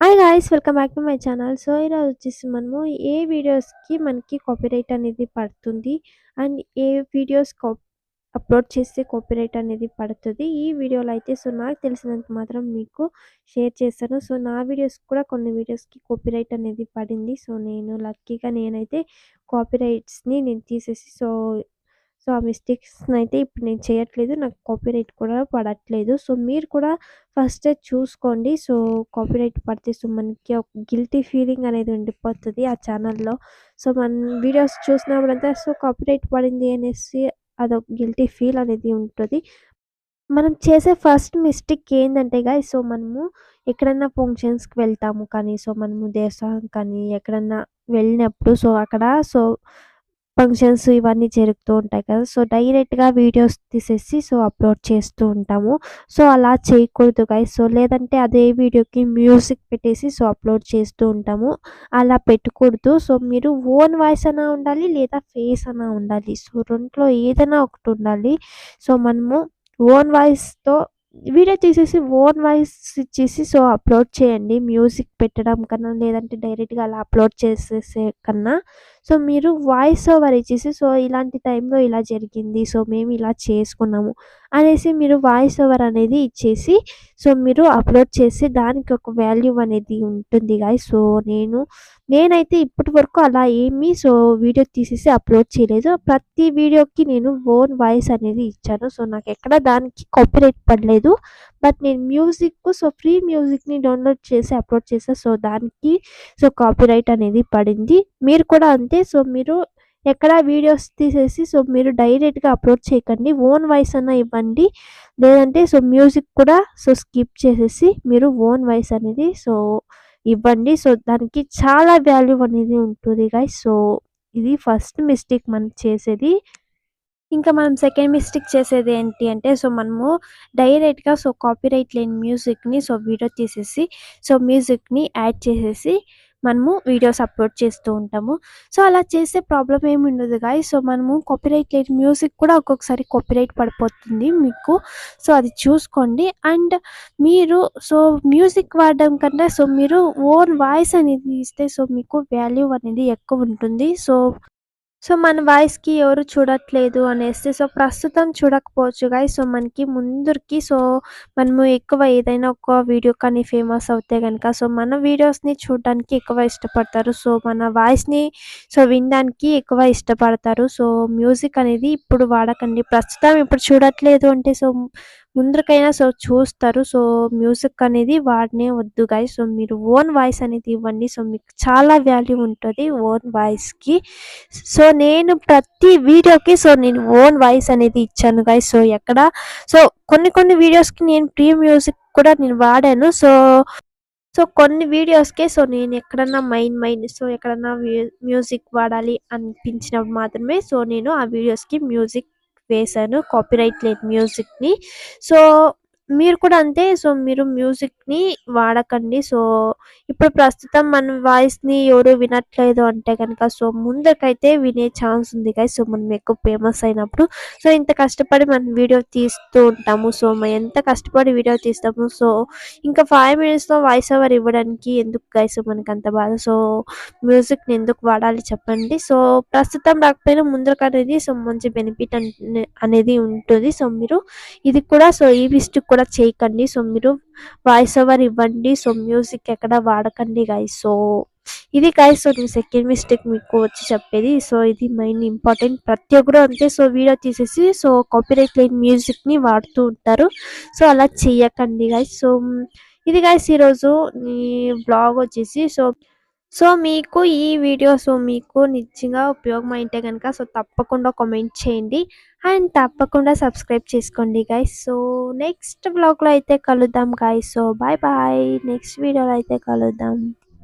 Hi guys welcome back to my channel so ఈరోజు వచ్చేసి మనము ఏ వీడియోస్కి మనకి కాపీరైట్ అనేది పడుతుంది అండ్ ఏ వీడియోస్ అప్లోడ్ చేస్తే కాపీరైట్ అనేది పడుతుంది. ఈ వీడియోలో అయితే సో నాకు తెలిసినంత మాత్రం మీకు షేర్ చేస్తాను. సో నా వీడియోస్ కూడా కొన్ని వీడియోస్కి కాపీరైట్ అనేది పడింది. సో నేను లక్కీగా నేనైతే కాపీరైట్స్ని నేను తీసేసి సో సో ఆ మిస్టేక్స్ని అయితే ఇప్పుడు నేను చేయట్లేదు. నాకు కాపీరైట్ కూడా పడట్లేదు. సో మీరు కూడా ఫస్ట్ చూసుకోండి. సో కాపీరైట్ పడితే సో మనకి ఒక గిల్టీ ఫీలింగ్ అనేది ఉండిపోతుంది ఆ ఛానల్లో. సో మన వీడియోస్ చూసినప్పుడంతా సో కాపీరైట్ పడింది అనేసి అదొక గిల్టీ ఫీల్ అనేది ఉంటుంది. మనం చేసే ఫస్ట్ మిస్టేక్ ఏంటంటే గాయ్ సో మనము ఎక్కడన్నా ఫంక్షన్స్కి వెళ్తాము కానీ సో మనము దేశం కానీ ఎక్కడన్నా వెళ్ళినప్పుడు సో అక్కడ సో ఫంక్షన్స్ ఇవన్నీ జరుగుతూ ఉంటాయి కదా. సో డైరెక్ట్గా వీడియోస్ తీసేసి సో అప్లోడ్ చేస్తూ ఉంటాము. సో అలా చేయకూడదు గాయస్ సో లేదంటే అదే వీడియోకి మ్యూజిక్ పెట్టేసి సో అప్లోడ్ చేస్తూ ఉంటాము. అలా పెట్టకూడదు. సో మీరు ఓన్ వాయిస్ అన్నా ఉండాలి లేదా ఫేస్ అన్నా ఉండాలి. సో రెండులో ఏదైనా ఒకటి ఉండాలి. సో మనము ఓన్ వాయిస్తో వీడియో తీసేసి ఓన్ వాయిస్ ఇచ్చేసి సో అప్లోడ్ చేయండి. మ్యూజిక్ పెట్టడం కన్నా లేదంటే డైరెక్ట్గా అలా అప్లోడ్ చేసేసే కన్నా. సో మీరు వాయిస్ ఓవర్ ఇచ్చేసి సో ఇలాంటి టైంలో ఇలా జరిగింది. సో మేము ఇలా చేసుకున్నాము. అనేసి మీరు వాయిస్ ఓవర్ అనేది ఇచ్చేసి సో మీరు అప్లోడ్ చేసి దానికి ఒక వాల్యూ అనేది ఉంటుంది గాయ్ సో నేను నేనైతే ఇప్పటి వరకు అలా ఏమీ సో వీడియో తీసేసి అప్లోడ్ చేయలేదు. ప్రతి వీడియోకి నేను ఓన్ వాయిస్ అనేది ఇచ్చాను. సో నాకు ఎక్కడ దానికి కాపీరైట్ పడలేదు. బట్ నేను మ్యూజిక్ సో ఫ్రీ మ్యూజిక్ని డౌన్లోడ్ చేసి అప్లోడ్ చేసా సో దానికి సో కాపీరైట్ అనేది పడింది. మీరు కూడా అంతే సో మీరు ఎక్కడ వీడియోస్ తీసేసి సో మీరు డైరెక్ట్గా అప్లోడ్ చేయకండి. ఓన్ వాయిస్ అన్న ఇవ్వండి. లేదంటే సో మ్యూజిక్ కూడా సో స్కిప్ చేసేసి మీరు ఓన్ వాయిస్ అనేది సో ఇవ్వండి. సో దానికి చాలా వాల్యూ అనేది ఉంటుంది గాయ్ సో ఇది ఫస్ట్ మిస్టేక్ మనం చేసేది. ఇంకా మనం సెకండ్ మిస్టేక్ చేసేది ఏంటి అంటే సో మనము డైరెక్ట్గా సో కాపీరైట్ లేని మ్యూజిక్ని సో వీడియో తీసేసి సో మ్యూజిక్ని యాడ్ చేసేసి మనము వీడియోస్ అప్లోడ్ చేస్తూ ఉంటాము. సో అలా చేస్తే ప్రాబ్లం ఏమి ఉండదు గాయ సో మనము కాపీరైట్ లేని మ్యూజిక్ కూడా ఒక్కొక్కసారి కాపీరైట్ పడిపోతుంది మీకు. సో అది చూసుకోండి. అండ్ మీరు సో మ్యూజిక్ వాడడం కన్నా సో మీరు ఓన్ వాయిస్ అనేది ఇస్తే సో మీకు వాల్యూ అనేది ఎక్కువ ఉంటుంది. సో సో మన వాయిస్కి ఎవరు చూడట్లేదు అనేసి సో ప్రస్తుతం చూడకపోవచ్చు గాయ సో మనకి ముందుకి సో మనము ఎక్కువ ఏదైనా ఒక వీడియో కానీ ఫేమస్ అవుతే కనుక సో మన వీడియోస్ని చూడడానికి ఎక్కువ ఇష్టపడతారు. సో మన వాయిస్ని సో వినడానికి ఎక్కువ ఇష్టపడతారు. సో మ్యూజిక్ అనేది ఇప్పుడు వాడకండి. ప్రస్తుతం ఇప్పుడు చూడట్లేదు అంటే సో ముందరికైనా సో చూస్తారు. సో మ్యూజిక్ అనేది వాడనే వద్దు గాయ సో మీరు ఓన్ వాయిస్ అనేది ఇవ్వండి. సో మీకు చాలా వాల్యూ ఉంటుంది ఓన్ వాయిస్కి. సో నేను ప్రతి వీడియోకి సో నేను ఓన్ వాయిస్ అనేది ఇచ్చాను గాయ సో ఎక్కడ? సో కొన్ని కొన్ని వీడియోస్కి నేను ప్రీ మ్యూజిక్ కూడా నేను వాడాను. సో సో కొన్ని వీడియోస్కే సో నేను ఎక్కడన్నా మైండ్ మైండ్ సో ఎక్కడన్నా మ్యూజిక్ వాడాలి అనిపించినప్పుడు మాత్రమే సో నేను ఆ వీడియోస్కి మ్యూజిక్ వేశాను కాపీరైట్ లేని మ్యూజిక్ని. సో మీరు కూడా అంతే. సో మీరు మ్యూజిక్ని వాడకండి. సో ఇప్పుడు ప్రస్తుతం మన వాయిస్ని ఎవరు వినట్లేదు అంటే కనుక సో ముందరికైతే వినే ఛాన్స్ ఉంది కదా సో మనం ఎక్కువ ఫేమస్ అయినప్పుడు. సో ఇంత కష్టపడి మనం వీడియో తీస్తూ ఉంటాము. సో మనం ఎంత కష్టపడి వీడియో తీస్తాము. సో ఇంకా ఫైవ్ మినిట్స్లో వాయిస్ ఓవర్ ఇవ్వడానికి ఎందుకు గైస్? మనకి అంత బాధ. సో మ్యూజిక్ని ఎందుకు వాడాలి చెప్పండి. సో ప్రస్తుతం రాకపోయినా ముందరకు అనేది సో మంచి బెనిఫిట్ అనేది ఉంటుంది. సో మీరు ఇది కూడా సో ఈ విస్ట్ కూడా చేయకండి. సో మీరు వాయిస్ ఓవర్ ఇవ్వండి. సో మ్యూజిక్ ఎక్కడ వాడకండి గాయస్ సో ఇది గాయస్ సో నేను సెకండ్ మిస్టేక్ మీకు వచ్చి చెప్పేది. సో ఇది మెయిన్ ఇంపార్టెంట్ ప్రతి ఒక్కరు అంతే. సో వీడియో తీసేసి సో కాపీరైట్ లేని మ్యూజిక్ని వాడుతూ ఉంటారు. సో అలా చేయకండి గాయస్ సో ఇది గాయస్ ఈరోజు ఈ బ్లాగ్ వచ్చేసి సో సో మీకు ఈ వీడియో సో మీకు నిజంగా ఉపయోగం అయితే కనుక సో తప్పకుండా కామెంట్ చేయండి. అండ్ తప్పకుండా సబ్స్క్రైబ్ చేసుకోండి గాయ్ సో నెక్స్ట్ బ్లాగ్లో అయితే కలుద్దాం guy so bye bye next వీడియోలో అయితే కలుద్దాం.